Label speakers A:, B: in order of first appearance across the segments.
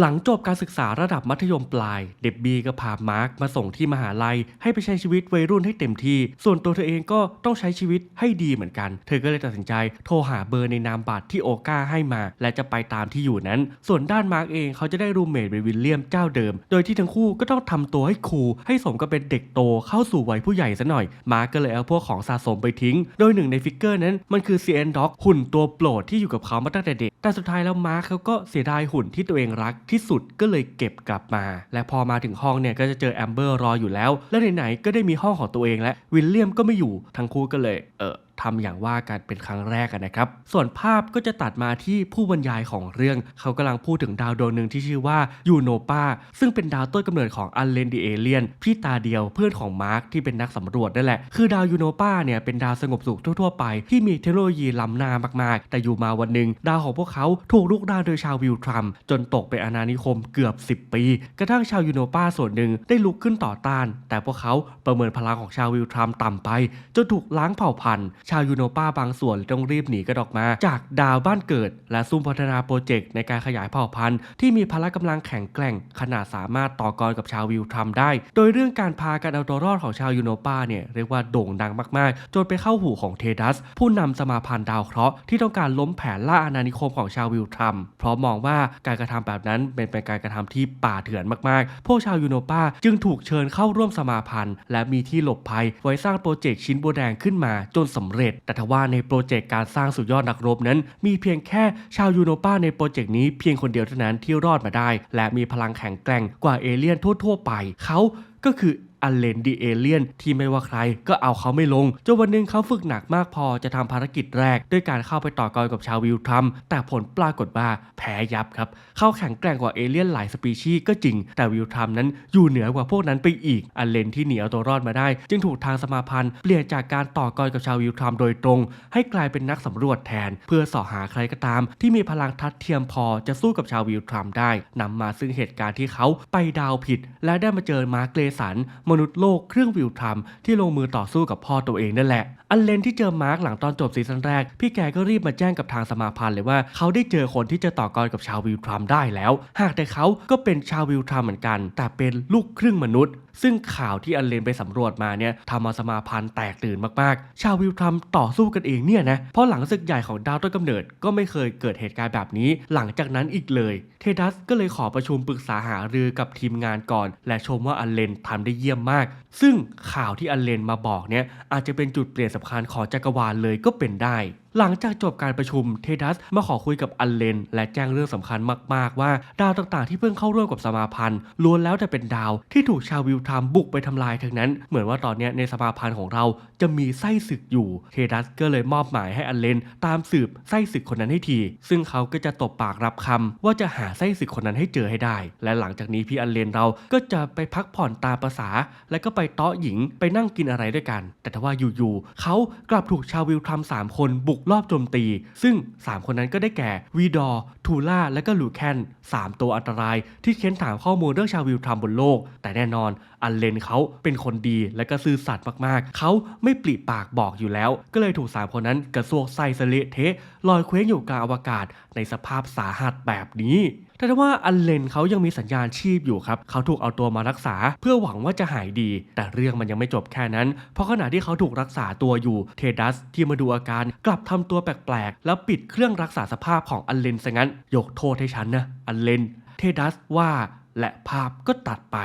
A: หลังจบการศึกษาระดับมัธยมปลาย เดบบี้ก็พามาร์คมาส่งที่มหาลัย ให้ไปใช้ชีวิตวัยรุ่นให้เต็มที่ ส่วนตัวเธอเองก็ต้องใช้ชีวิตให้ดีเหมือนกัน เธอก็เลยตัดสินใจโทรหาเบอร์ในนามบัตรที่โอก้าให้มา และจะไปตามที่อยู่นั้น ส่วนด้านมาร์คเองเขาจะได้รูมเมทเป็นวิลเลียมเจ้าเดิม โดยที่ทั้งคู่ก็ต้องทำตัวให้คูลให้สมกับเป็นเด็กโตเข้าสู่วัยผู้ใหญ่ซะหน่อย มาร์คก็เลยเอาพวกของสะสมไปทิ้ง โดยหนึ่งในฟิกเกอร์นั้นมันคือ CN Dog หุ่นตัวโปรดที่อยู่กับเขามาตั้งแต่เด็ก แต่สุดท้ายแล้วมาร์คเขาก็เสียดายหุ่นที่ตัวเองรักที่สุดก็เลยเก็บกลับมา และพอมาถึงห้องเนี่ยก็จะเจอแอมเบอร์รออยู่แล้ว และไหนๆก็ได้มีห้องของตัวเองแล้ววิลเลียมก็ไม่อยู่ทั้งคู่ก็เลยเออ ทำอย่างว่ากันเป็นครั้งแรกกันนะครับ ส่วนภาพก็จะตัดมาที่ผู้บรรยายของเรื่อง เขากำลังพูดถึงดาวดวงหนึ่งที่ชื่อว่ายูโนปาซึ่งเป็นดาวต้นกำเนิดของอันเลนดีเอเลียนพี่ตาเดียวเพื่อนของมาร์คที่เป็นนักสำรวจนั่นแหละคือดาวยูโนปาเนี่ยเป็นดาวสงบสุขทั่วๆไป ที่มีเทคโนโลยีล้ำหน้ามากๆ แต่อยู่มาวันหนึ่งดาวของพวกเขาถูกลุกดาวโดยชาววิลทรัมจนตกเป็นอาณานิคมเกือบ 10 ปี กระทั่งชาวยูโนปาส่วนหนึ่งได้ลุกขึ้นต่อต้าน แต่พวกเขาประเมินพลังของชาววิลทรัมต่ำไปจนถูกล้างเผ่าพันธุ์ชาวยูโนปาบางส่วนต้องรีบหนีกันออกมา จากดาวบ้านเกิด และซุ่มพัฒนาโปรเจกต์ในการขยายเผ่าพันธุ์ที่มีพละกำลังแข็งแกร่ง ขนาดสามารถต่อกรกับชาววิลทรัมได้ โดยเรื่องการพากันเอาตัวรอดของชาวยูโนปาเนี่ยเรียกว่าโด่งดังมากๆ จนไปเข้าหูของเทดัส ผู้นำสมาพันธ์ดาวเคราะห์ที่ต้องการล้มแผนล่าอาณานิคมของชาววิลทรัมเพราะมองว่าการกระทำแบบนั้นเป็นเป็นการกระทำที่ป่าเถื่อนมากๆ พวกชาวยูโนปาจึงถูกเชิญเข้าร่วมสมาพันธ์ และมีที่หลบภัยไว้สร้างโปรเจกต์ชิ้นโบวแดงขึ้นมาจนสำเร็จแต่ทว่าในโปรเจกต์การสร้างสุดยอดนักรบนั้น มีเพียงแค่ชาวยูโนปาในโปรเจกต์นี้เพียงคนเดียวเท่านั้นที่รอดมาได้ และมีพลังแข็งแกร่งกว่าเอเลี่ยนทั่ว ๆ ไป เขาก็คือ อเลนดีเอเลียนที่ไม่ว่าใครก็เอาเขาไม่ลงจนวันหนึ่งเขาฝึกหนักมากพอจะทำภารกิจแรก ด้วยการเข้าไปต่อกรกับชาววิลทรัมแต่ผลปรากฏว่าแพ้ยับครับ เขาแข็งแกร่งกว่าเอเลี่ยนหลายสปีชีส์ก็จริง แต่วิลทรัมนั้นอยู่เหนือกว่าพวกนั้นไปอีก อเลนที่หนีเอาตัวรอดมาได้ จึงถูกทางสมาพันธ์ เปลี่ยนจากการต่อกรกับชาววิลทรัมโดยตรง ให้กลายเป็นนักสำรวจแทน เพื่อสอหาใครก็ตาม ที่มีพลังทัดเทียมพอจะสู้กับชาววิลทรัมได้นำมาซึ่งเหตุการณ์ที่เขาไปดาวผิด และได้มาเจอมาร์เกรสันมนุษย์โลกเครื่องวิวทรัมที่ลงมือต่อสู้กับพ่อตัวเองนั่นแหละอันเลนที่เจอมาร์กหลังตอนจบซีซั่นแรก พี่แกก็รีบมาแจ้งกับทางสมาพันธ์เลยว่าเขาได้เจอคนที่จะต่อกรกับชาววิลทรัมได้แล้ว หากแต่เขาก็เป็นชาววิลทรัมเหมือนกัน แต่เป็นลูกครึ่งมนุษย์ ซึ่งข่าวที่อันเลนไปสำรวจมาเนี่ยทำเอาสมาพันธ์แตกตื่นมากๆ ชาววิลทรัมต่อสู้กันเองเนี่ยนะเพราะหลังศึกใหญ่ของดาวต้นกำเนิดก็ไม่เคยเกิดเหตุการณ์แบบนี้ หลังจากนั้นอีกเลย เทดัสก็เลยขอประชุมปรึกษาหารือกับทีมงานก่อน และชมว่าอันเลนทำได้เยี่ยมมาก ซึ่งข่าวที่อันเลนมาบอกเนี่ยอาจจะเป็นจุดเปลี่ยนสำคัญของจักรวาลเลยก็เป็นได้ หลังจากจบการประชุมเทดัสมาขอคุยกับอันเลน และแจ้งเรื่องสำคัญมากๆว่า ดาวต่างๆที่เพิ่งเข้าร่วมกับสมาพันธ์ล้วนแล้วแต่เป็นดาวที่ถูกชาววิลทรัมบุกไปทำลายทั้งนั้น เหมือนว่าตอนนี้ในสมาพันธ์ของเราจะมีไส้ศึกอยู่เทดัสก็เลยมอบหมายให้อันเลน ตามสืบไส้ศึกคนนั้นให้ที ซึ่งเขาก็จะตบปากรับคำว่าจะหาไส้ศึกคนนั้นให้เจอให้ได้ และหลังจากนี้พี่อันเลนเราก็จะไปพักผ่อนตามภาษา แล้วก็ไปเตาะหญิงไปนั่งกินอะไรด้วยกัน แต่ถ้าว่าอยู่ๆเขากลับถูกชาววิลทรัมสามคนบุกรอบโจมตี ซึ่ง 3 คนนั้นก็ได้แก่วีดอร์ทูล่า และก็ลูแคน3 ตัวอันตราย ที่เค้นถามข้อมูลเรื่องชาววิลทรัมบนโลก แต่แน่นอนอันเลนเขาเป็นคนดีและก็ซื่อสัตย์มากๆ เขาไม่ปลีปากบอกอยู่แล้ว ก็เลยถูก 3 คนนั้นกระซวกใส่สเลเทะลอยเคว้งอยู่กลางอวกาศในสภาพสาหัสแบบนี้ แต่ถ้าว่าอันเลนเขายังมีสัญญาณชีพอยู่ครับ เขาถูกเอาตัวมารักษา เพื่อหวังว่าจะหายดี แต่เรื่องมันยังไม่จบแค่นั้น เพราะขณะที่เขาถูกรักษาตัวอยู่ เทดัสที่มาดูอาการกลับทำตัวแปลกๆ แล้วปิดเครื่องรักษาสภาพของอันเลนซะงั้น ยกโทษให้ฉันนะ อันเลน เทดัสว่า และภาพก็ตัดไป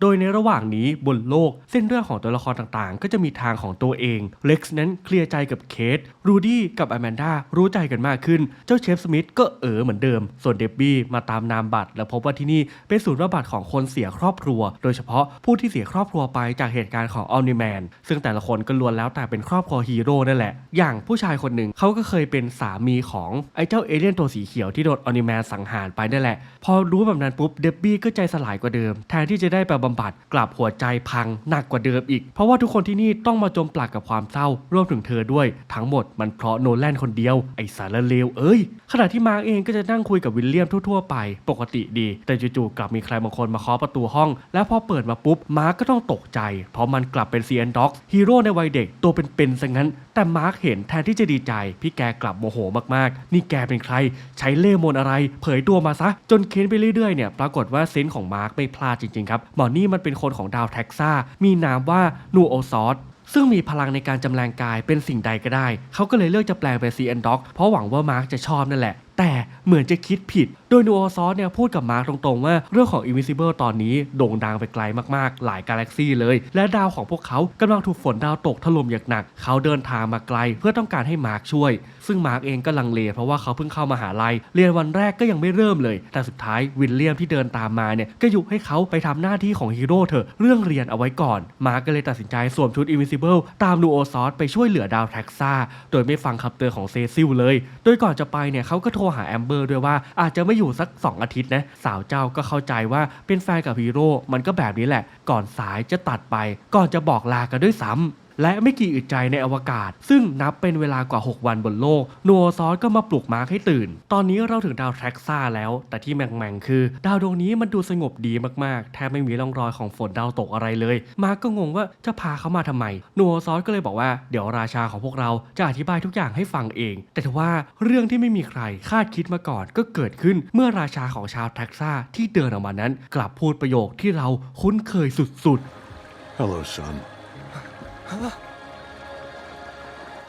A: โดยในระหว่างนี้บนโลกเส้นเรื่องของตัวละครต่างๆ ก็จะมีทางของตัวเอง เล็กซ์นั้นเคลียร์ใจกับเคท รูดี้กับอแมนดารู้ใจกันมากขึ้น เจ้าเชฟสมิธก็เออเหมือนเดิม ส่วนเดบบี้มาตามนามบัตร และพบว่าที่นี่เป็นศูนย์ระบาดของคนเสียครอบครัว โดยเฉพาะผู้ที่เสียครอบครัวไปจากเหตุการณ์ของออนิแมน ซึ่งแต่ละคนก็ล้วนแล้วแต่เป็นครอบครัวฮีโร่นั่นแหละ อย่างผู้ชายคนหนึ่งเขาก็เคยเป็นสามีของไอ้เจ้าเอเลี่ยนตัวสีเขียวที่โดนออนิแมนสังหารไปนั่นแหละ พอรู้แบบนั้นปุ๊บเดบบี้ก็ใจสลายกว่าเดิมแทนที่จะได้แบบบำบัดกลับหัวใจพังหนักกว่าเดิมอีก เพราะว่าทุกคนที่นี่ต้องมาจมปลักกับความเศร้ารวมถึงเธอด้วย ทั้งหมดมันเพราะโนแลนคนเดียวไอสารเลวเอ้ยขณะที่มาร์กเองก็จะนั่งคุยกับวิลเลียมทั่วๆไป ปกติดี แต่จู่ๆกลับมีใครบางคนมาเคาะประตูห้อง แล้วพอเปิดมาปุ๊บมาร์กก็ต้องตกใจ เพราะมันกลับเป็นเซียนด็อกฮีโร่ในวัยเด็กตัวเป็นๆซะงั้น แต่มาร์กเห็นแทนที่จะดีใจ พี่แกกลับโมโหมากๆ นี่แกเป็นใคร ใช้เล่มนอะไร เผยตัวมาซะ จนเค้นไปเรื่อยๆเนี่ยปรากฏว่าเซนส์ของมาร์กไม่พลาดจริงๆครับหมอนี่มันเป็นคนของดาวแท็กซ่า มีนามว่านูโอซอสซึ่งมีพลังในการจำแรงกายเป็นสิ่งใดก็ได้ เขาก็เลยเลือกจะแปลงเป็นซีแอนด็อกเพราะหวังว่ามาร์กจะชอบนั่นแหละ แต่เหมือนจะคิดผิด โดยนูออซอสเนี่ยพูดกับมาร์กตรงๆ ว่าเรื่องของ Invisible ตอนนี้โด่งดังไปไกลมากๆ หลายกาแล็กซี่เลย และดาวของพวกเขากำลังถูกฝนดาวตกถล่มอย่างหนัก เขาเดินทางมาไกลเพื่อต้องการให้มาร์กช่วย ซึ่งมาร์กเองก็ลังเลเพราะว่าเขาเพิ่งเข้ามาหาลัย เรียนวันแรกก็ยังไม่เริ่มเลย แต่สุดท้ายวิลเลียมที่เดินตามมาเนี่ยก็ยุให้เขาไปทำหน้าที่ของฮีโร่เถอะเรื่องเรียนเอาไว้ก่อน มาร์กก็เลยตัดสินใจสวมชุด Invisible ตามนูโอซอสไปช่วยเหลือดาวแท็กซ่าโดยไม่ฟังคำเตือนของเซซิลเลย โดยก่อนจะไปเนี่ยเขาก็โทรหาแอมเบอร์ด้วยว่าอาจจะไม่อยู่สัก 2 อาทิตย์นะสาวเจ้าก็เข้าใจว่าเป็นแฟนกับฮีโร่มันก็แบบนี้แหละ ก่อนสายจะตัดไป ก่อนจะบอกลากันด้วยซ้ำ และไม่กี่อึดใจในอวกาศ ซึ่งนับเป็นเวลากว่า 6 วันบนโลกนัวซอสก็มาปลุกมาร์คให้ตื่น ตอนนี้เราถึงดาวแทร็กซ่าแล้ว แต่ที่แมงๆคือ ดาวดวงนี้มันดูสงบดีมากๆ แทบไม่มีร่องรอยของฝนดาวตกอะไรเลย มาร์คก็งงว่าจะพาเขามาทำไมนัวซอสก็เลยบอกว่าเดี๋ยวราชาของพวกเราจะอธิบายทุกอย่างให้ฟังเอง แต่ทว่าเรื่องที่ไม่มีใครคาดคิดมาก่อนก็เกิดขึ้นเมื่อราชาของชาวแท็กซ่าที่เดินออกมานั้น กลับพูดประโยคที่เราคุ้นเคยสุดๆ
B: Hello, son.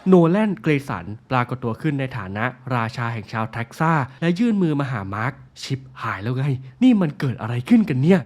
A: โนแลนเกรสันปรากฏตัวขึ้นในฐานะราชาแห่งชาวแท็กซ่า และยื่นมือมาหามาร์คชิปหายแล้วไง นี่มันเกิดอะไรขึ้นกันเนี่ย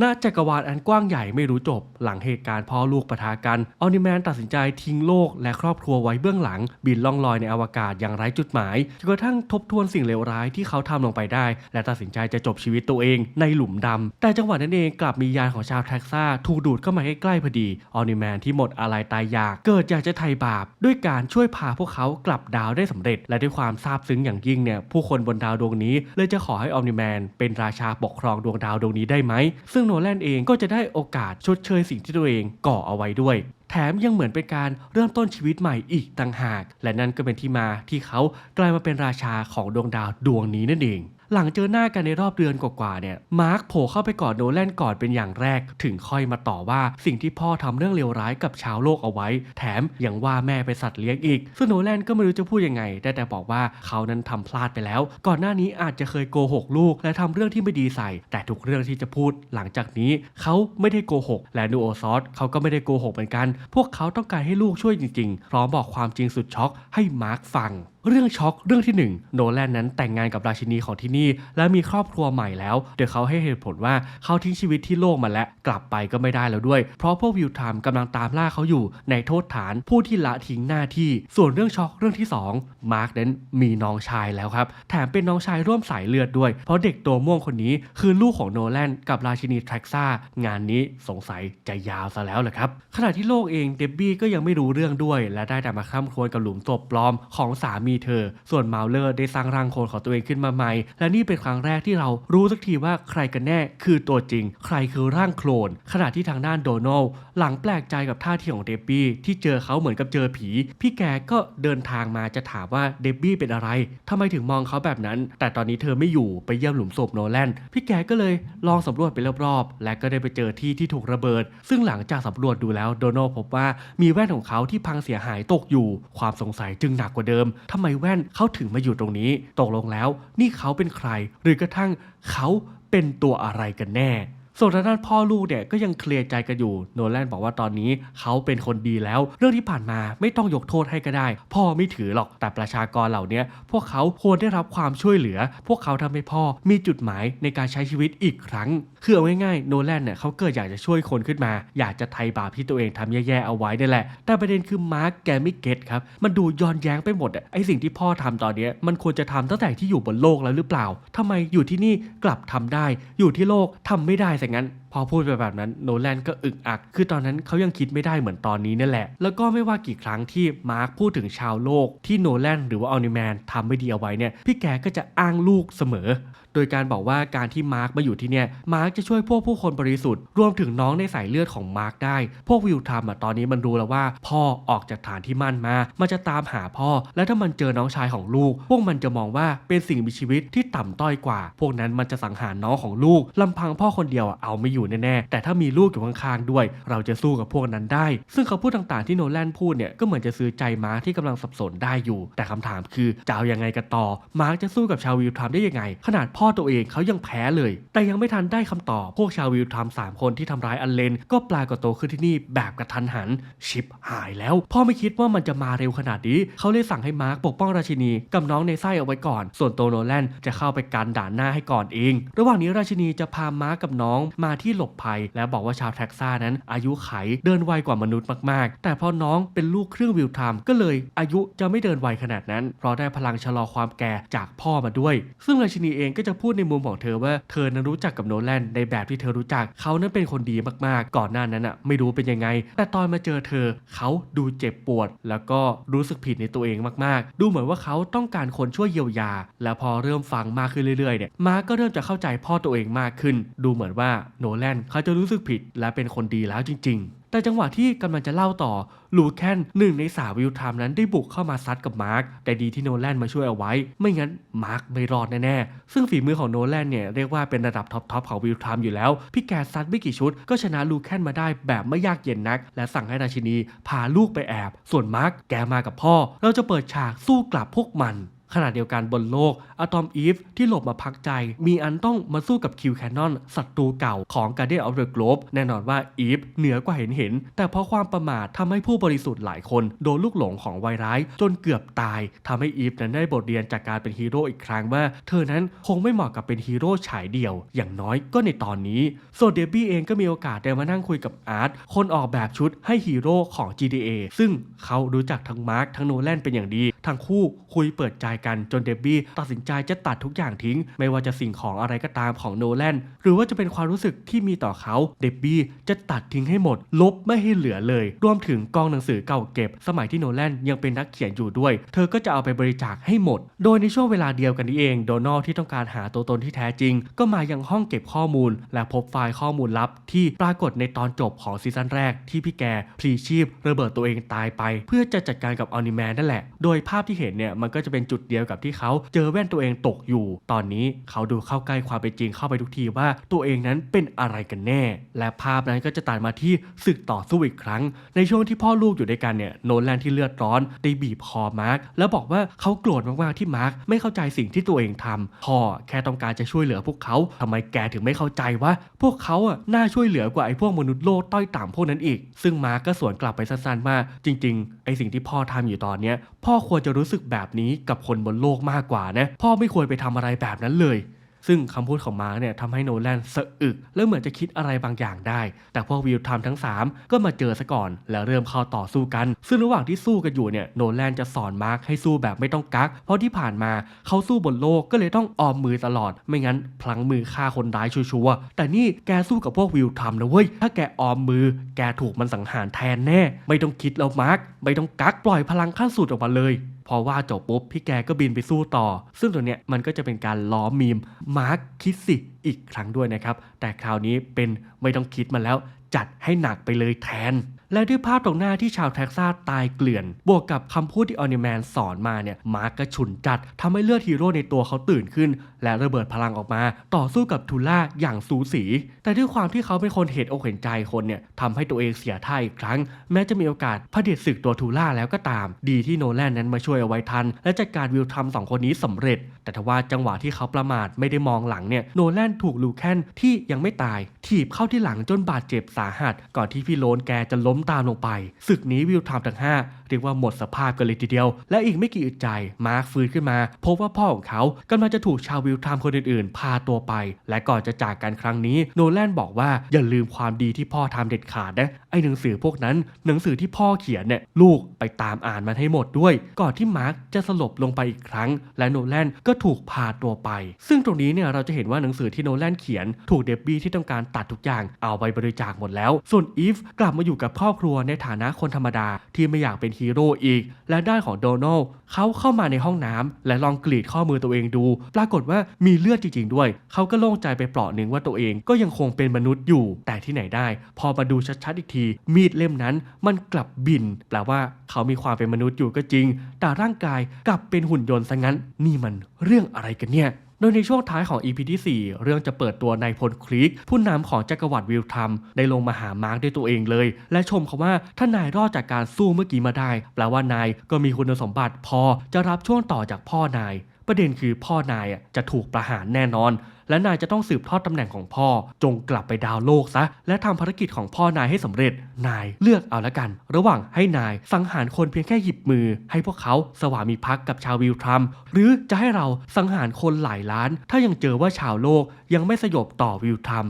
A: ณจักรวาลอันกว้างใหญ่ไม่รู้จบ หลังเหตุการณ์พ่อลูกปะทะกันออนิแมนตัดสินใจทิ้งโลกและครอบครัวไว้เบื้องหลัง บินล่องลอยในอวกาศอย่างไร้จุดหมายจนกระทั่งทบทวนสิ่งเลวร้ายที่เขาทำลงไปได้ และตัดสินใจจะจบชีวิตตัวเองในหลุมดำแต่จังหวะนั้นเองกลับมียานของชาวแท็กซ่าถูกดูดเข้ามาใกล้ๆพอดีออนิแมนที่หมดอะไรตายอยาก เกิดอยากจะไถ่บาป ด้วยการช่วยพาพวกเขากลับดาวได้สำเร็จ และด้วยความซาบซึ้งอย่างยิ่งเนี่ยผู้คนบนดาวดวงนี้เลยจะขอให้ออนิแมนเป็นราชาปกครองดวงดาวดวงนี้ได้ไหมซึ่งโนแลนเองก็จะได้โอกาสชดเชยสิ่งที่ตัวเองก่อเอาไว้ด้วย แถมยังเหมือนเป็นการเริ่มต้นชีวิตใหม่อีกต่างหาก และนั่นก็เป็นที่มาที่เขากลายมาเป็นราชาของดวงดาวดวงนี้นั่นเอง หลังเจอหน้ากันในรอบเดือนกว่าๆเนี่ยมาร์คโผล่เข้าไปกอดโนแลนก่อนเป็นอย่างแรก ถึงค่อยมาต่อว่าสิ่งที่พ่อทำเรื่องเลวร้ายกับชาวโลกเอาไว้ แถมยังว่าแม่เป็นสัตว์เลี้ยงอีกซึ่งโนแลนก็ไม่รู้จะพูดยังไงได้แต่บอกว่าเขานั้นทำพลาดไปแล้ว ก่อนหน้านี้อาจจะเคยโกหกลูก และทำเรื่องที่ไม่ดีใส่ แต่ทุกเรื่องที่จะพูด หลังจากนี้เขาไม่ได้โกหก และนูโอซอสเขาก็ไม่ได้โกหกเหมือนกัน พวกเขาต้องการให้ลูกช่วยจริงๆพร้อมบอกความจริงสุดช็อกให้มาร์คฟัง เรื่องช็อกเรื่องที่ 1 โนแลนนั้นแต่งงานกับราชินีของที่นี่ และมีครอบครัวใหม่แล้วโดยเขาให้เหตุผลว่าเขาทิ้งชีวิตที่โลกมาแล้วกลับไปก็ไม่ได้แล้วด้วย เพราะพวกวิวไทม์กำลังตามล่าเขาอยู่ในโทษฐานผู้ที่ละทิ้งหน้าที่ ส่วนเรื่องช็อกเรื่องที่ 2 มาร์กนั้นมีน้องชายแล้วครับ แถมเป็นน้องชายร่วมสายเลือดด้วย เพราะเด็กตัวม่วงคนนี้คือลูกของโนแลนกับราชินีแทร็กซ่างานนี้สงสัยจะยาวซะแล้วแหละครับขณะที่โลกเองเดบบี้ก็ยังไม่รู้เรื่องด้วย และได้แต่มาคร่ำครวญกับหลุมศพปลอมของสามีเธอ ส่วนมาเลอร์ได้สร้างร่างโคลนของตัวเองขึ้นมาใหม่ และนี่เป็นครั้งแรกที่เรารู้สักทีว่าใครกันแน่คือตัวจริง ใครคือร่างโคลน ขณะที่ทางด้านโดนัลด์หลังแปลกใจกับท่าทีของเดบบี้ที่เจอเขาเหมือนกับเจอผี พี่แกก็เดินทางมาจะถามว่าเดบบี้เป็นอะไรทำไมถึงมองเขาแบบนั้น แต่ตอนนี้เธอไม่อยู่ไปเยี่ยมหลุมศพโนแลนพี่แกก็เลยลองสำรวจไปรอบๆ และก็ได้ไปเจอที่ที่ถูกระเบิด ซึ่งหลังจากสำรวจดูแล้วโดนัลด์พบว่ามีแว่นของเขาที่พังเสียหายตกอยู่ ความสงสัยจึงหนักกว่าเดิมทำไมแว่นเขาถึงมาอยู่ตรงนี้ ตกลงแล้ว นี่เขาเป็นใคร หรือกระทั่งเขาเป็นตัวอะไรกันแน่ ส่วนทางด้านพ่อลูกเนี่ยก็ยังเคลียร์ใจกันอยู่โนแลนบอกว่าตอนนี้เขาเป็นคนดีแล้ว เรื่องที่ผ่านมาไม่ต้องยกโทษให้ก็ได้ พ่อไม่ถือหรอกแต่ประชากรเหล่านี้พวกเขาควรได้รับความช่วยเหลือ พวกเขาทำให้พ่อมีจุดหมายในการใช้ชีวิตอีกครั้ง คือเอาง่ายๆโนแลนเนี่ยเขาเกิดอยากจะช่วยคนขึ้นมา อยากจะไถ่บาปที่ตัวเองทำแย่ๆเอาไว้นี่แหละ แต่ประเด็นคือมาร์กแกไม่เก็ตครับมันดูย้อนแย้งไปหมดอะไอสิ่งที่พ่อทำตอนนี้มันควรจะทำตั้งแต่ที่อยู่บนโลกแล้วหรือเปล่าทำไมอยู่ที่นี่กลับทำได้ อยู่ที่โลกทำไม่ได้ซะงั้น พอพูดไปแบบนั้นโนแลนก็อึกอัก คือตอนนั้นเขายังคิดไม่ได้เหมือนตอนนี้นั่นแหละ แล้วก็ไม่ว่ากี่ครั้งที่มาร์คพูดถึงชาวโลกที่โนแลนหรือว่าออนิแมนทำไม่ดีเอาไว้เนี่ยพี่แกก็จะอ้างลูกเสมอ โดยการบอกว่าการที่มาร์คมาอยู่ที่เนี่ยมาร์คจะช่วยพวกผู้คนบริสุทธิ์รวมถึงน้องในสายเลือดของมาร์คได้ พวกวิวทรัมอะตอนนี้มันรู้แล้วว่า พ่อออกจากฐานที่มั่นมา มันจะตามหาพ่อ และถ้ามันเจอน้องชายของลูก พวกมันจะมองว่าเป็นสิ่งมีชีวิตที่ต่ำต้อยกว่า พวกนั้นมันจะสังหารน้องของลูกลำพังพ่อคนเดียวอะเอาไม่อยู่แน่ๆแต่ถ้ามีลูกอยู่ข้างๆด้วย เราจะสู้กับพวกนั้นได้ ซึ่งเขาพูดต่างๆที่โนแลนพูดเนี่ยก็เหมือนจะซื้อใจมาร์คที่กำลังสับสนได้อยู่ แต่คำถามคือจะเอายังไงกันต่อมาร์คจะสู้กับชาววิวทรัมได้ยังไง ขนาดพ่อพ่อตัวเองเขายังแพ้เลย แต่ยังไม่ทันได้คำตอบ พวกชาววิวทรัมสามคนที่ทำร้ายอันเลน ก็ปรากฏตัวขึ้นที่นี่แบบกระทันหัน ชิปหายแล้ว พ่อไม่คิดว่ามันจะมาเร็วขนาดนี้ เขาเลยสั่งให้มาร์คปกป้องราชินีกับน้องในไส้เอาไว้ก่อน ส่วนโตโนแลนจะเข้าไปกันด่านหน้าให้ก่อนเอง ระหว่างนี้ราชินีจะพามาร์คกับน้องมาที่หลบภัย และบอกว่าชาวแท็กซัสนั้น อายุไขเดินไวกว่ามนุษย์มากๆ แต่พอน้องเป็นลูกครึ่งวิวไทม์ก็เลยอายุจะไม่เดินไวขนาดนั้น เพราะได้พลังชะลอความแก่จากพ่อมาด้วย ซึ่งราชินีเองก็จะพูดในมุมของเธอว่าเธอนั้นรู้จักกับโนแลนในแบบที่เธอรู้จักเขานั้นเป็นคนดีมากๆ ก่อนหน้านั้นอะไม่รู้เป็นยังไง แต่ตอนมาเจอเธอเขาดูเจ็บปวด แล้วก็รู้สึกผิดในตัวเองมากๆ ดูเหมือนว่าเขาต้องการคนช่วยเยียวยา แล้วพอเริ่มฟังมากขึ้นเรื่อยๆเนี่ยมาร์ก็เริ่มจะเข้าใจพ่อตัวเองมากขึ้น ดูเหมือนว่าโนแลนเขาจะรู้สึกผิดและเป็นคนดีแล้วจริง ๆ แต่จังหวะที่กำลังจะเล่าต่อลูแคนหนึ่งในสาววิวไทม์นั้นได้บุกเข้ามาซัดกับมาร์คแต่ดีที่โนแลนมาช่วยเอาไว้ ไม่งั้นมาร์คไม่รอดแน่ๆ ซึ่งฝีมือของโนแลนเนี่ยเรียกว่าเป็นระดับท็อปๆของวิวไทม์อยู่แล้ว พี่แกซัดไม่กี่ชุด ก็ชนะลูแคนมาได้แบบไม่ยากเย็นนัก และสั่งให้ราชินีพาลูกไปแอบ ส่วนมาร์คแกมากับพ่อ เราจะเปิดฉากสู้กลับพวกมัน ขณะเดียวกันบนโลกอะตอมอีฟที่หลบมาพักใจ มีอันต้องมาสู้กับคิวแคนนอนศัตรูเก่าของ Guardian of the Globe แน่นอนว่าอีฟเหนือกว่าเห็นเห็น แต่เพราะความประมาททำให้ผู้บริสุทธิ์หลายคน โดนลูกหลงของไวร้าย จนเกือบตายทำให้อีฟนั้นได้บทเรียนจากการเป็นฮีโร่อีกครั้งว่า เธอนั้นคงไม่เหมาะกับเป็นฮีโร่ฉายเดี่ยว อย่างน้อยก็ในตอนนี้ส่วนเดบบี้เองก็มีโอกาสได้มานั่งคุยกับอาร์ตคนออกแบบชุดให้ฮีโร่ของ GTA ซึ่งเขารู้จักทั้งมาร์คทั้งโนแลนเป็นอย่างดี ทั้งคู่คุยเปิดใจกันจนเดบบี้ตัดสินใจจะตัดทุกอย่างทิ้ง ไม่ว่าจะสิ่งของอะไรก็ตามของโนแลนหรือว่าจะเป็นความรู้สึกที่มีต่อเขาเดบบี้จะตัดทิ้งให้หมด ลบไม่ให้เหลือเลย รวมถึงกองหนังสือเก่าเก็บ สมัยที่โนแลนยังเป็นนักเขียนอยู่ด้วย เธอก็จะเอาไปบริจาคให้หมด โดยในช่วงเวลาเดียวกันนี้เองโดนัลที่ต้องการหาตัวตนที่แท้จริง ก็มายังห้องเก็บข้อมูล และพบไฟล์ข้อมูลลับ ที่ปรากฏในตอนจบของซีซั่นแรก ที่พี่แกพลีชีพระเบิดตัวเองตายไป เพื่อจะจัดการกับออนิแมนนั่นแหละ โดยภาพที่เห็นเนี่ยมันก็จะเป็นจุดเดียวกับที่เขาเจอแว่นตัวเองตกอยู่ ตอนนี้เขาดูเข้าใกล้ความเป็นจริงเข้าไปทุกทีว่าตัวเองนั้นเป็นอะไรกันแน่ และภาพนั้นก็จะตัดมาที่ศึกต่อสู้อีกครั้ง ในช่วงที่พ่อลูกอยู่ด้วยกันเนี่ยโนแลนที่เลือดร้อนได้บีบคอมาร์คแล้วบอกว่าเขาโกรธมากๆที่มาร์คไม่เข้าใจสิ่งที่ตัวเองทำพ่อแค่ต้องการจะช่วยเหลือพวกเขาทำไมแกถึงไม่เข้าใจว่า พวกเขาอะน่าช่วยเหลือกว่าไอ้พวกมนุษย์โลกต้อยต่ำพวกนั้นอีก ซึ่งมาร์คก็สวนกลับไปสั้นๆว่าจริง ๆไอ้สิ่งที่พ่อทำอยู่ตอนเนี้ย พ่อควรจะรู้สึกแบบนี้กับคนบนโลกมากกว่านะ พ่อไม่ควรไปทำอะไรแบบนั้นเลย ซึ่งคำพูดของมาร์กเนี่ยทำให้โนแลนสะอึกและเหมือนจะคิดอะไรบางอย่างได้ แต่พวกวิลทำทั้ง 3 ก็มาเจอซะก่อน แล้วเริ่มเข้าต่อสู้กัน ซึ่งระหว่างที่สู้กันอยู่เนี่ยโนแลนจะสอนมาร์กให้สู้แบบไม่ต้องกัก เพราะที่ผ่านมาเขาสู้บนโลกก็เลยต้องออมมือตลอด ไม่งั้นพลังมือฆ่าคนร้ายชัวร์แต่นี่แกสู้กับพวกวิลทำนะเว้ยถ้าแกออมมือ แกถูกมันสังหารแทนแน่ ไม่ต้องคิดแล้วมาร์กไม่ต้องกักปล่อยพลังขั้นสุดออกมาเลย พอว่าจบปุ๊บพี่แกก็บินไปสู้ต่อ ซึ่งตัวเนี้ยมันก็จะเป็นการล้อมีมมาร์คคิดสิอีกครั้งด้วยนะครับ แต่คราวนี้เป็นไม่ต้องคิดมาแล้ว จัดให้หนักไปเลยแทน และด้วยภาพตรงหน้าที่ชาวแท็กซัสตายเกลื่อน บวกกับคำพูดที่ออนิแมนสอนมาเนี่ยมาร์กก็ฉุนจัดทำให้เลือดฮีโร่ในตัวเขาตื่นขึ้น และระเบิดพลังออกมาต่อสู้กับทูล่าอย่างสูสี แต่ด้วยความที่เขาเป็นคนเห็นอกเห็นใจคนเนี่ยทำให้ตัวเองเสียท่าอีกครั้ง แม้จะมีโอกาสเผด็จศึกตัวทูล่าแล้วก็ตาม ดีที่โนแลนนั้นมาช่วยเอาไว้ทัน และจัดการวิลทำสองคนนี้สำเร็จ แต่ทว่าจังหวะที่เขาประมาทไม่ได้มองหลังเนี่ยโนแลนถูกลูแคนที่ยังไม่ตายถีบเข้าที่หลังจนบาดเจ็บสาาหัส ก่อนที่พี่โลนแกจะล้มตามลงไปศึกนี้วิวไทม์ทั้งห้าเรียกว่าหมดสภาพกันเลยทีเดียว และอีกไม่กี่อึดใจมาร์คฟื้นขึ้นมา พบว่าพ่อของเขากำลังจะถูกชาววิวไทม์คนอื่นๆ พาตัวไป และก่อนจะจากกันครั้งนี้โนแลนบอกว่าอย่าลืมความดีที่พ่อทำเด็ดขาดนะไอ้หนังสือพวกนั้นหนังสือที่พ่อเขียนเนี่ยลูกไปตามอ่านมันให้หมดด้วย ก่อนที่มาร์คจะสลบลงไปอีกครั้ง และโนแลนก็ถูกพาตัวไป ซึ่งตรงนี้เนี่ยเราจะเห็นว่าหนังสือที่โนแลนเขียนถูกเดบบี้ที่ต้องการตัดทุกอย่างเอาไปบริจาคหมดแล้ว ส่วนอีฟกลับมาอยู่กับครอบครัวในฐานะคนธรรมดาที่ไม่อยากเป็นฮีโร่อีก และด้านของโดนัลด์เขาเข้ามาในห้องน้ำและลองกรีดข้อมือตัวเองดู ปรากฏว่ามีเลือดจริง ๆ ด้วย เขาก็โล่งใจไปเปราะหนึ่งว่าตัวเองก็ยังคงเป็นมนุษย์อยู่ แต่ที่ไหนได้ พอมาดูชัดๆอีกที มีดเล่มนั้น มันกลับบิน แปลว่าเขามีความเป็นมนุษย์อยู่ก็จริง แต่ร่างกายกลับเป็นหุ่นยนต์ซะงั้น นี่มันเรื่องอะไรกันเนี่ย โดยในช่วงท้ายของ EP ที่ 4 เรื่องจะเปิดตัวนายพลคลิกผู้นำของจักรวรรดิวิลทัมได้ลงมาหามาร์กด้วยตัวเองเลย และชมเขาว่าถ้านายรอดจากการสู้เมื่อกี้มาได้ แปลว่านายก็มีคุณสมบัติพอจะรับช่วงต่อจากพ่อนาย ประเด็นคือพ่อนายจะถูกประหารแน่นอน และนายจะต้องสืบทอดตำแหน่งของพ่อ จงกลับไปดาวโลกซะ และทำภารกิจของพ่อนายให้สำเร็จ นายเลือกเอาละกัน ระหว่างให้นายสังหารคนเพียงแค่หยิบมือ ให้พวกเขาสวามิภักดิ์กับชาววิลทรัม หรือจะให้เราสังหารคนหลายล้าน ถ้ายังเจอว่าชาวโลกยังไม่สยบต่อวิลทรัม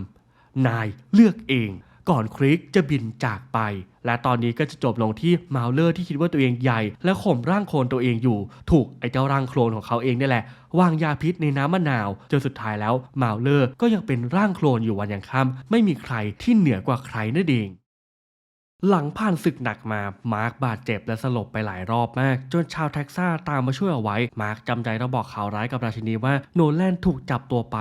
A: นายเลือกเอง ก่อนคริกจะบินจากไป และตอนนี้ก็จะจบลงที่มาเลอร์ที่คิดว่าตัวเองใหญ่ และข่มร่างโคลนตัวเองอยู่ ถูกไอ้เจ้าร่างโคลนของเขาเองนี่แหละวางยาพิษในน้ำมะนาวจนสุดท้ายแล้วมาเลอร์ก็ยังเป็นร่างโคลนอยู่วันยังค่ำไม่มีใครที่เหนือกว่าใครนั่นเองหลังผ่านศึกหนักมา มาร์คบาดเจ็บและสลบไปหลายรอบมาก จนชาวเท็กซัสตามมาช่วยเอาไว้ มาร์คจำใจต้องบอกข่าวร้ายกับราชินีว่าโนแลนถูกจับตัวไป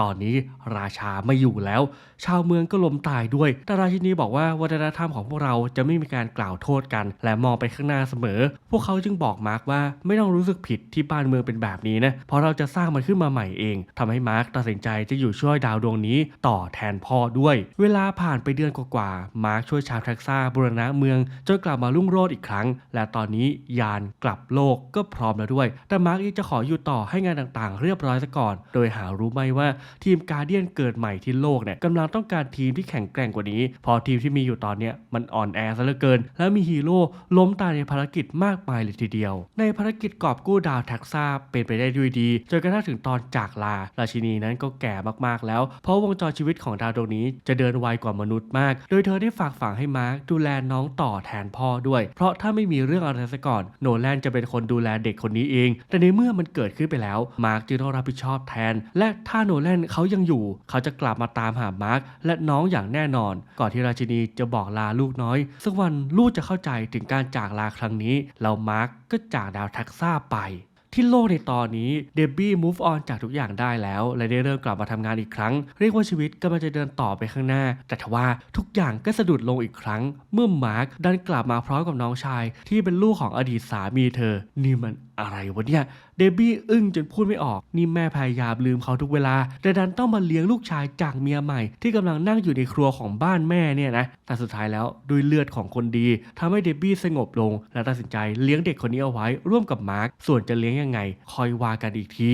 A: ตอนนี้ราชาไม่อยู่แล้ว ชาวเมืองก็ล้มตายด้วย แต่ราชินีบอกว่าวัฒนธรรมของพวกเราจะไม่มีการกล่าวโทษกัน และมองไปข้างหน้าเสมอ พวกเขาจึงบอกมาร์คว่าไม่ต้องรู้สึกผิดที่บ้านเมืองเป็นแบบนี้นะ เพราะเราจะสร้างมันขึ้นมาใหม่เองทำให้มาร์คตัดสินใจจะอยู่ช่วยดาวดวงนี้ต่อแทนพ่อด้วย เวลาผ่านไปเดือนกว่าๆ มาร์คช่วยชาวเท็กซัสบูรณะเมืองจนกลับมารุ่งโรจน์อีกครั้ง และตอนนี้ยานกลับโลกก็พร้อมแล้วด้วย แต่มาร์คยังจะขออยู่ต่อให้งานต่างๆ เรียบร้อยซะก่อน โดยหารู้ไหมว่าทีมการเดียนเกิดใหม่ที่โลกเนี่ยกำลังต้องการทีมที่แข็งแกร่งกว่านี้ พอทีมที่มีอยู่ตอนเนี้ยมันอ่อนแอซะเหลือเกิน และมีฮีโร่ล้มตายในภารกิจมากมายเลยทีเดียว ในภารกิจกอบกู้ดาวแท็กซัสเป็นไปได้ด้วยดีจนกระทั่งถึงตอนจากลา ราชินีนั้นก็แก่มากๆแล้ว เพราะวงจรชีวิตของดาวดวงนี้จะเดินไวกว่ามนุษย์มาก โดยเธอได้ฝากฝังให้มาร์คดูแลน้องต่อแทนพ่อด้วย เพราะถ้าไม่มีเรื่องอะไรซะก่อน โนแลนจะเป็นคนดูแลเด็กคนนี้เอง แต่ในเมื่อมันเกิดขึ้นไปแล้ว มาร์คจึงต้องรับผิดชอบแทน และถ้าโนแลนเขายังอยู่ เขาจะกลับมาตามหามาร์คและน้องอย่างแน่นอน ก่อนที่ราชินีจะบอกลาลูกน้อยสักวันลูกจะเข้าใจถึงการจากลาครั้งนี้แล้วมาร์คก็จากดาวแท็กซัสไปที่โลกในตอนนี้เดบบี้ move on จากทุกอย่างได้แล้ว และได้เริ่มกลับมาทำงานอีกครั้ง เรียกว่าชีวิตกำลังจะเดินต่อไปข้างหน้า แต่ทว่าทุกอย่างก็สะดุดลงอีกครั้ง เมื่อมาร์คดันกลับมาพร้อมกับน้องชาย ที่เป็นลูกของอดีตสามีเธอนี่มันอะไรวะเนี่ย เดบี้อึ้งจนพูดไม่ออก นี่แม่พยายามลืมเขาทุกเวลา แต่ดันต้องมาเลี้ยงลูกชายจากเมียใหม่ ที่กำลังนั่งอยู่ในครัวของบ้านแม่เนี่ยนะ แต่สุดท้ายแล้วด้วยเลือดของคนดีทำให้เดบบี้สงบลง และตัดสินใจเลี้ยงเด็กคนนี้เอาไว้ร่วมกับมาร์ค ส่วนจะเลี้ยงยังไงคอยว่ากันอีกที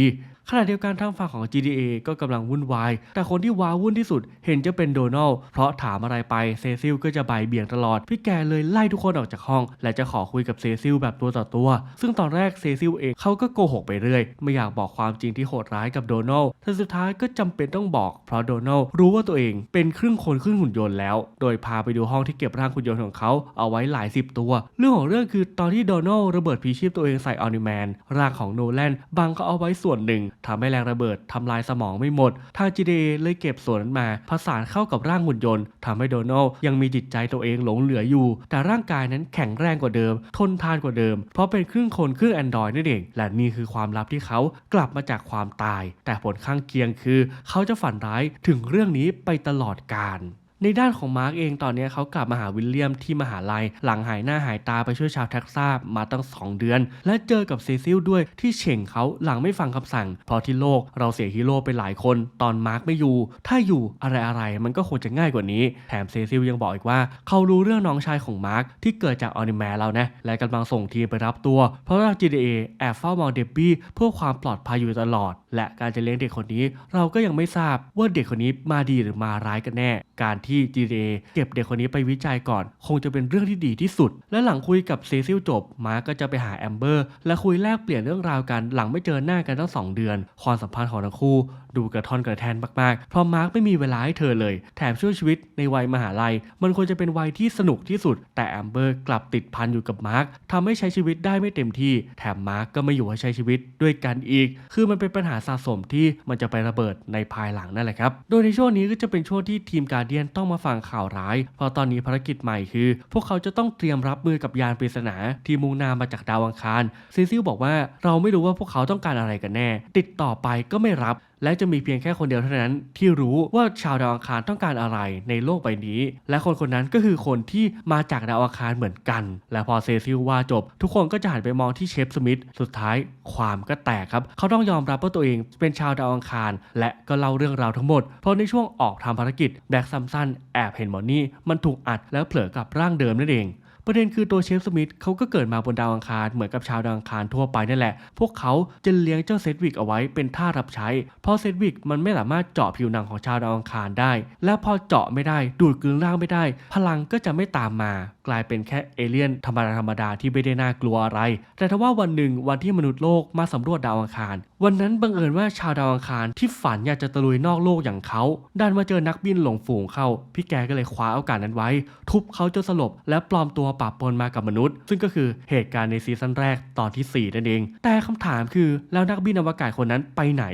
A: ขณะเดียวกันทางฝั่งของ GTA ก็กำลังวุ่นวาย แต่คนที่ว้าวุ่นที่สุดเห็นจะเป็นโดนัลเพราะถามอะไรไปเซซิลก็จะใบเบี่ยงตลอด พี่แกเลยไล่ทุกคนออกจากห้อง และจะขอคุยกับเซซิลแบบตัวต่อตัว ซึ่งตอนแรกเซซิลเองเขาก็โกหกไปเรื่อย ไม่อยากบอกความจริงที่โหดร้ายกับโดนัลแต่สุดท้ายก็จำเป็นต้องบอก เพราะโดนัลรู้ว่าตัวเองเป็นครึ่งคนครึ่งหุ่นยนต์แล้ว โดยพาไปดูห้องที่เก็บร่างหุ่นยนต์ของเขาเอาไว้หลายสิบตัว เรื่องของเรื่องคือตอนที่โดนัลระเบิดพีชีพตัวเองใส่ออนิแมนร่างของโนแลนบังเขาเอาไว้ส่วนหนึ่งทำให้แรงระเบิดทำลายสมองไม่หมด ทาง GTA เลยเก็บส่วนนั้นมาผสานเข้ากับร่างหุ่นยนต์ทำให้โดนัลด์ยังมีจิตใจตัวเองหลงเหลืออยู่ แต่ร่างกายนั้นแข็งแรงกว่าเดิม ทนทานกว่าเดิม เพราะเป็นครึ่งคนครึ่งแอนดรอยนั่นเอง และนี่คือความลับที่เขากลับมาจากความตาย แต่ผลข้างเคียงคือ เขาจะฝันร้ายถึงเรื่องนี้ไปตลอดกาล ในด้านของมาร์กเองตอนนี้เขากลับมาหาวิลเลียมที่มหาลัย หลังหายหน้าหายตาไปช่วยชาวเท็กซัสมาตั้ง 2 เดือน และเจอกับเซซิลด้วยที่เฉ่งเขาหลังไม่ฟังคำสั่ง เพราะที่โลกเราเสียฮีโร่ไปหลายคน ตอนมาร์กไม่อยู่ ถ้าอยู่อะไรอะไรมันก็คงจะง่ายกว่านี้ แถมเซซิลยังบอกอีกว่า เขารู้เรื่องน้องชายของมาร์กที่เกิดจากออนิแมนแล้วนะและกำลังส่งทีมไปรับตัว เพราะว่า GTA แอบเฝ้ามองเดบบี้เพื่อความปลอดภัยอยู่ตลอด และการจะเลี้ยงเด็กคนนี้ เราก็ยังไม่ทราบว่าเด็กคนนี้มาดีหรือมาร้ายกันแน่ การที่ GTA เก็บเด็กคนนี้ไปวิจัยก่อน คงจะเป็นเรื่องที่ดีที่สุด และหลังคุยกับเซซิลจบ มาร์กก็จะไปหาแอมเบอร์และคุยแลกเปลี่ยนเรื่องราวกัน หลังไม่เจอหน้ากันตั้งสองเดือน ความสัมพันธ์ของทั้งคู่ ดูกระท่อนกระแทนมากๆ เพราะมาร์กไม่มีเวลาให้เธอเลย แถมช่วงชีวิตในวัยมหาลัย มันควรจะเป็นวัยที่สนุกที่สุด แต่แอมเบอร์กลับติดพันอยู่กับมาร์กทำให้ใช้ชีวิตได้ไม่เต็มที่ แถมมาร์กก็ไม่อยู่ให้ใช้ชีวิตด้วยกันอีก คือมันเป็นปัญหาสะสมที่มันจะไประเบิดในภายหลังนั่นแหละครับ โดยในช่วงนี้ก็จะเป็นช่วงที่ทีมการเดียนต้องมาฟังข่าวร้าย เพราะตอนนี้ภารกิจใหม่คือ พวกเขาจะต้องเตรียมรับมือกับยานปริศนาที่มุ่งหน้ามาจากดาวอังคาร ซีซิลบอกว่าเราไม่รู้ว่าพวกเขาต้องการอะไรกันแน่ ติดต่อไปก็ไม่รับ และจะมีเพียงแค่คนเดียวเท่านั้นที่รู้ว่าชาวดาวอังคารต้องการอะไรในโลกใบนี้ และคนคนนั้นก็คือคนที่มาจากดาวอังคารเหมือนกัน และพอเซซิลว่าจบ ทุกคนก็จะหันไปมองที่เชฟสมิธสุดท้ายความก็แตกครับ เขาต้องยอมรับว่าตัวเองเป็นชาวดาวอังคาร และก็เล่าเรื่องราวทั้งหมด เพราะในช่วงออกทำภารกิจแบ็กซัมสันแอบเห็นหมอนี่มันถูกอัดแล้วเผลอกลับร่างเดิมนั่นเอง ประเด็นคือตัวเชฟสมิธเขาก็เกิดมาบนดาวอังคารเหมือนกับชาวดาวอังคารทั่วไปนั่นแหละ พวกเขาจะเลี้ยงเจ้าเซดวิกเอาไว้เป็นท่ารับใช้ เพราะเซดวิกมันไม่สามารถเจาะผิวหนังของชาวดาวอังคารได้ และพอเจาะไม่ได้ดูดกลืนร่างไม่ได้ พลังก็จะไม่ตามมา กลายเป็นแค่เอเลี่ยนธรรมดาธรรมดาที่ไม่ได้น่ากลัวอะไร แต่ถ้าว่าวันหนึ่งวันที่มนุษย์โลกมาสำรวจดาวอังคาร วันนั้นบังเอิญว่าชาวดาวอังคารที่ฝันอยากจะตะลุยนอกโลกอย่างเขาดันมาเจอนักบินหลงฝูงเข้า พี่แกก็เลยคว้าโอกาสนั้นไว้ ทุบเขาจนสลบ และปลอมตัวปะปนมากับมนุษย์ ซึ่งก็คือเหตุการณ์ในซีซั่นแรกตอนที่ 4 นั่นเอง แต่คำถามคือแล้วนักบินอวกาศคนนั้นไปไหน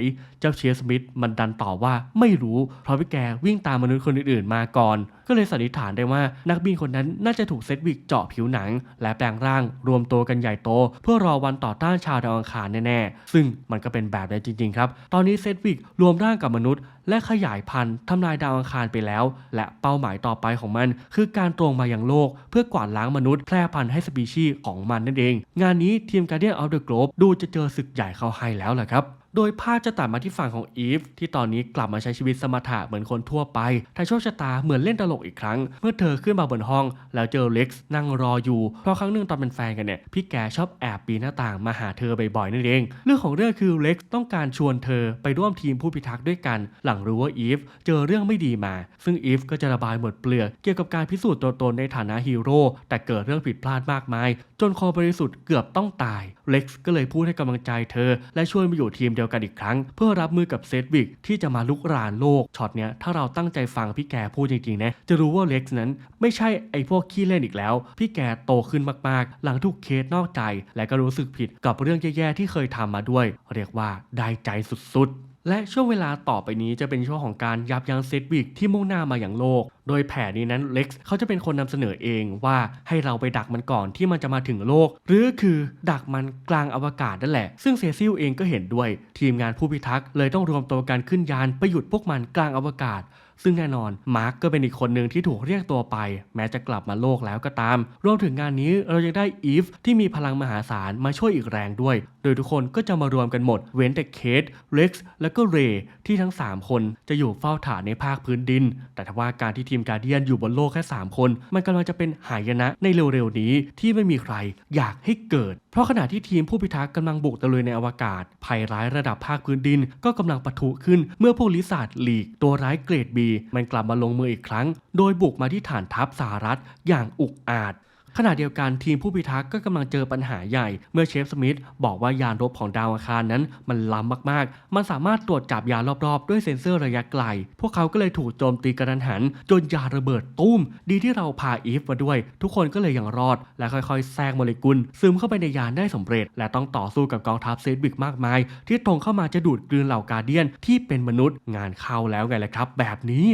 A: เจ้าเชียร์สมิธมันดันตอบว่าไม่รู้เพราะพี่แกวิ่งตามมนุษย์คนอื่นๆมาก่อน ก็เลยสันนิษฐานได้ว่านักบินคนนั้นน่าจะถูกเซดวิกเจาะผิวหนัง และแปลงร่างรวมตัวกันใหญ่โต เพื่อรอวันต่อต้านชาวดาวอังคารแน่ๆ ซึ่งมันก็เป็นแบบนั้นจริงๆครับ ตอนนี้เซดวิกรวมร่างกับมนุษย์ และขยายพันธุ์ทำลายดาวอังคารไปแล้ว และเป้าหมายต่อไปของมัน คือการตรงมายังโลก เพื่อกวาดล้างมนุษย์แพร่พันธุ์ให้สปีชีส์ของมันนั่นเอง งานนี้ทีม Guardian of the Globe ดูจะเจอศึกใหญ่เข้าให้แล้วแหละครับ โดยภาพจะตัดมาที่ฝั่งของอีฟที่ตอนนี้กลับมาใช้ชีวิตสมถะเหมือนคนทั่วไปแต่โชคชะตาเหมือนเล่นตลกอีกครั้ง เมื่อเธอขึ้นมาบนห้อง แล้วเจอเล็กซ์นั่งรออยู่ เพราะครั้งหนึ่งตอนเป็นแฟนกันเนี่ยพี่แกชอบแอบปีนหน้าต่างมาหาเธอบ่อยๆนั่นเอง เรื่องของเรื่องคือเล็กซ์ต้องการชวนเธอไปร่วมทีมผู้พิทักษ์ด้วยกัน หลังรู้ว่าอีฟเจอเรื่องไม่ดีมา ซึ่งอีฟก็จะระบายหมดเปลือกเกี่ยวกับการพิสูจน์ตัวตนในฐานะฮีโร่แต่เกิดเรื่องผิดพลาดมากมายจนคอบริสุทธิ์เกือบต้องตาย เล็กซ์ก็เลยพูดให้กำลังใจเธอ และชวนมาอยู่ทีมเดียวกันอีกครั้ง เพื่อรับมือกับเซดวิกที่จะมาลุกรานโลกช็อตเนี้ยถ้าเราตั้งใจฟังพี่แกพูดจริงๆนะจะรู้ว่าเล็กซ์นั้นไม่ใช่ไอ้พวกขี้เล่นอีกแล้ว พี่แกโตขึ้นมากๆ หลังถูกเคสนอกใจ และก็รู้สึกผิดกับเรื่องแย่ๆที่เคยทำมาด้วย เรียกว่าได้ใจสุดๆ และช่วงเวลาต่อไปนี้จะเป็นช่วงของการยับยั้งเซดวิกที่มุ่งหน้ามาอย่างโลก โดยแผนนี้นั้นเล็กซ์เขาจะเป็นคนนำเสนอเองว่าให้เราไปดักมันก่อนที่มันจะมาถึงโลก หรือคือดักมันกลางอวกาศนั่นแหละ ซึ่งเซซิลเองก็เห็นด้วย ทีมงานผู้พิทักษ์เลยต้องรวมตัวกันขึ้นยานไปหยุดพวกมันกลางอวกาศซึ่งแน่นอนมาร์กก็เป็นอีกคนหนึ่งที่ถูกเรียกตัวไป แม้จะกลับมาโลกแล้วก็ตาม รวมถึงงานนี้เรายังได้อีฟที่มีพลังมหาศาลมาช่วยอีกแรงด้วย ดยทุกคนก็จะมารวมกันหมด เว้นแต่เคทเล็กซ์และก็เรย์ที่ทั้ง 3 คนจะอยู่เฝ้าฐานในภาคพื้นดิน แต่ทว่าการที่ทีมการเดียนอยู่บนโลกแค่ 3 คน มันกำลังจะเป็นหายนะในเร็วๆนี้ที่ไม่มีใครอยากให้เกิด เพราะขณะที่ทีมผู้พิทักษ์กำลังบุกตะลุยในอวกาศ ภัยร้ายระดับภาคพื้นดิน ก็กำลังปะทุขึ้นเมื่อพวกลิซ่าร์ดลีก ตัวร้ายเกรดบีมันกลับมาลงมืออีกครั้ง โดยบุกมาที่ฐานทัพสหรัฐอย่างอุกอาจ ขณะเดียวกันทีมผู้พิทักษ์ก็กำลังเจอปัญหาใหญ่ เมื่อเชฟสมิธบอกว่ายานรบของดาวอังคารนั้นมันล้ำมากๆ มันสามารถตรวจจับยานรอบๆ ด้วยเซ็นเซอร์ระยะไกล พวกเขาก็เลยถูกโจมตีกระทันหัน จนยานระเบิดตุ้ม ดีที่เราพาอีฟมาด้วย ทุกคนก็เลยยังรอด และค่อยๆแทรกโมเลกุล ซึมเข้าไปในยานได้สำเร็จ และต้องต่อสู้กับกองทัพเซดบิกมากมาย ที่ตรงเข้ามาจะดูดกลืนเหล่ากาเดียนที่เป็นมนุษย์งานเข้าแล้วไงล่ะครับ แบบนี้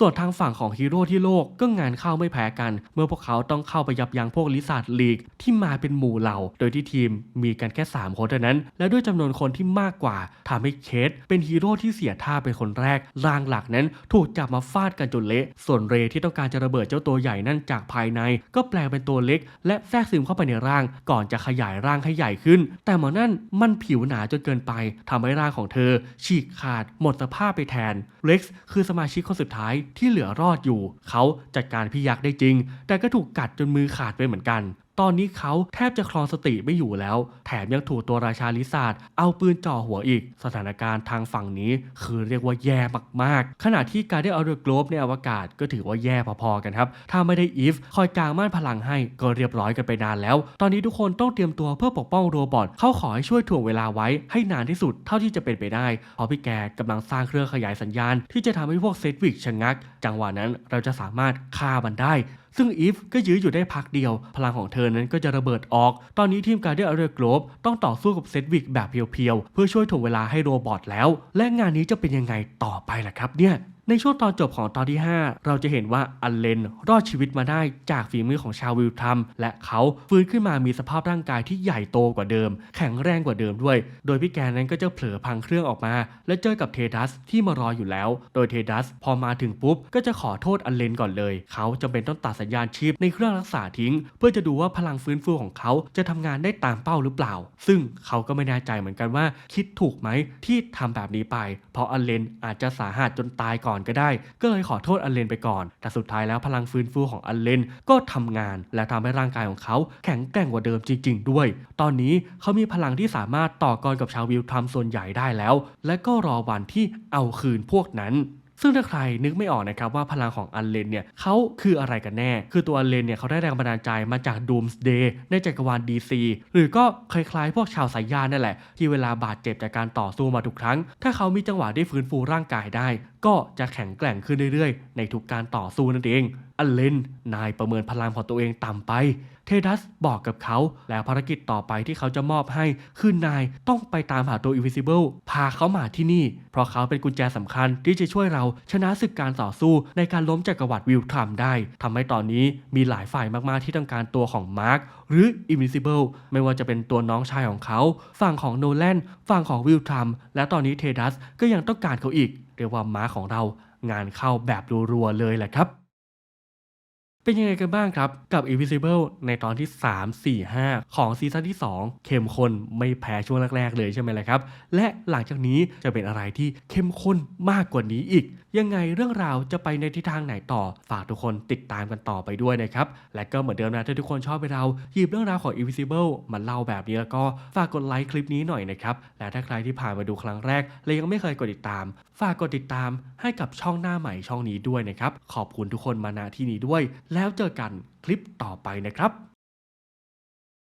A: ส่วนทางฝั่งของฮีโร่ที่โลกก็งานเข้าไม่แพ้กัน เมื่อพวกเขาต้องเข้าไปยับยั้งพวกลิซาร์ดลีกที่มาเป็นหมู่เหล่า โดยที่ทีมมีกันแค่ 3 คนเท่านั้น และด้วยจำนวนคนที่มากกว่าทำให้เคสเป็นฮีโร่ที่เสียท่าเป็นคนแรกร่างหลักนั้นถูกจับมาฟาดกันจนเละ ส่วนเรที่ต้องการจะระเบิดเจ้าตัวใหญ่นั่นจากภายใน ก็แปลงเป็นตัวเล็ก และแทรกซึมเข้าไปในร่าง ก่อนจะขยายร่างให้ใหญ่ขึ้น แต่หมอนั่นมันผิวหนาจนเกินไปทำให้ร่างของเธอ ฉีกขาดหมดสภาพไปแทนเล็กซ์คือสมาชิกคนสุดท้ายที่เหลือรอดอยู่ เขาจัดการพี่ยักษ์ได้จริง แต่ก็ถูกกัดจนมือขาดไปเหมือนกัน ตอนนี้เขาแทบจะคลองสติไม่อยู่แล้ว แถมยังถูกตัวราชาลิซาร์ดเอาปืนจ่อหัวอีก สถานการณ์ทางฝั่งนี้ คือเรียกว่าแย่มากๆ ขณะที่การได้เอาเดอะโกลบในอวกาศก็ถือว่าแย่พอๆกันครับ ถ้าไม่ได้อีฟคอยกลางม่านพลังให้ก็เรียบร้อยกันไปนานแล้ว ตอนนี้ทุกคนต้องเตรียมตัวเพื่อปกป้องโรบอทเขาขอให้ช่วยถ่วงเวลาไว้ให้นานที่สุดเท่าที่จะเป็นไปได้เพราะพี่แกกำลังสร้างเครื่องขยายสัญญาณ ที่จะทำให้พวกเซตวิกชะงัก จังหวะนั้นเราจะสามารถฆ่ามันได้ ซึ่งอีฟก็ยื้ออยู่ได้พักเดียว พลังของเธอนั้นก็จะระเบิดออก ตอนนี้ทีมการเดียร์เรโกลบต้องต่อสู้กับเซตวิกแบบเพียวๆ เพื่อช่วยถ่วงเวลาให้โรบอทแล้ว และงานนี้จะเป็นยังไงต่อไปล่ะครับเนี่ย ในช่วงตอนจบของตอนที่ 5 เราจะเห็นว่าอันเลนรอดชีวิตมาได้จากฝีมือของชาววิลทัมและเขาฟื้นขึ้นมามีสภาพร่างกายที่ใหญ่โตกว่าเดิม แข็งแรงกว่าเดิมด้วย โดยพี่แกนั้นก็จะเผลอพังเครื่องออกมา และเจอกับเทดัสที่มารออยู่แล้ว โดยเทดัสพอมาถึงปุ๊บ ก็จะขอโทษอันเลนก่อนเลย เขาจำเป็นต้องตัดสัญญาณชีพในเครื่องรักษาทิ้ง เพื่อจะดูว่าพลังฟื้นฟูของเขาจะทำงานได้ตามเป้าหรือเปล่า ซึ่งเขาก็ไม่แน่ใจเหมือนกันว่า คิดถูกไหมที่ทำแบบนี้ไป เพราะอันเลนอาจจะสาหัสจนตายก่อนก็ได้ ก็เลยขอโทษอันเลนไปก่อน แต่สุดท้ายแล้วพลังฟื้นฟูของอันเลนก็ทำงาน และทำให้ร่างกายของเขาแข็งแกร่งกว่าเดิมจริง ๆ ด้วย ตอนนี้เขามีพลังที่สามารถต่อกรกับชาววิลทรัมส่วนใหญ่ได้แล้ว และก็รอวันที่เอาคืนพวกนั้น ซึ่งถ้าใครนึกไม่ออกนะครับว่าพลังของอันเลนเนี่ยเขาคืออะไรกันแน่ คือตัวอันเลนเนี่ยเขาได้แรงบันดาลใจมาจาก Doomsday ในจักรวาล DC หรือก็คล้ายๆ พวกชาวสายยานนั่นแหละ ที่เวลาบาดเจ็บจากการต่อสู้มาทุกครั้ง ถ้าเขามีจังหวะได้ฟื้นฟูร่างกายได้ ก็จะแข็งแกร่งขึ้นเรื่อยๆ ในทุกการต่อสู้นั่นเองอันเลนนายประเมินพลังของตัวเองต่ำไป เทดัสบอกกับเขา แล้วภารกิจต่อไปที่เขาจะมอบให้ คือนายต้องไปตามหาตัว Invisible พาเขามาที่นี่ เพราะเขาเป็นกุญแจสำคัญที่จะช่วยเราชนะศึกการต่อสู้ในการล้มจักรวรรดิวิลทรัมได้ทำให้ตอนนี้มีหลายฝ่ายมาก ๆ ที่ต้องการตัวของมาร์คหรือ Invisible ไม่ว่าจะเป็นตัวน้องชายของเขา ฝั่งของโนแลนฝั่งของวิลทรัมและตอนนี้เทดัสก็ยังต้องการเขาอีก เรียกว่ามาร์คของเรางานเข้าแบบรัวๆเลยแหละครับ เป็นยังไงกันบ้างครับ กับ Invisible ในตอนที่ 3 4 5 ของซีซั่นที่ 2 เข้มข้นไม่แพ้ช่วงแรก ๆ เลยใช่ไหมล่ะครับ และหลังจากนี้จะเป็นอะไรที่เข้มข้นมากกว่านี้อีก ยังไงเรื่องราวจะไปในทิศทางไหนต่อ ฝากทุกคนติดตามกันต่อไปด้วยนะครับ และก็เหมือนเดิมนะถ้าทุกคนชอบไปเราหยิบเรื่องราวของ Invisible มาเล่าแบบนี้แล้วก็ฝากกดไลค์คลิปนี้หน่อยนะครับ และถ้าใครที่ผ่านมาดูครั้งแรก และยังไม่เคยกดติดตาม ฝากกดติดตามให้กับช่องหน้าใหม่ช่องนี้ด้วยนะครับ ขอบคุณทุกคนมาณที่นี้ด้วย แล้วเจอกันคลิปต่อไปนะครับ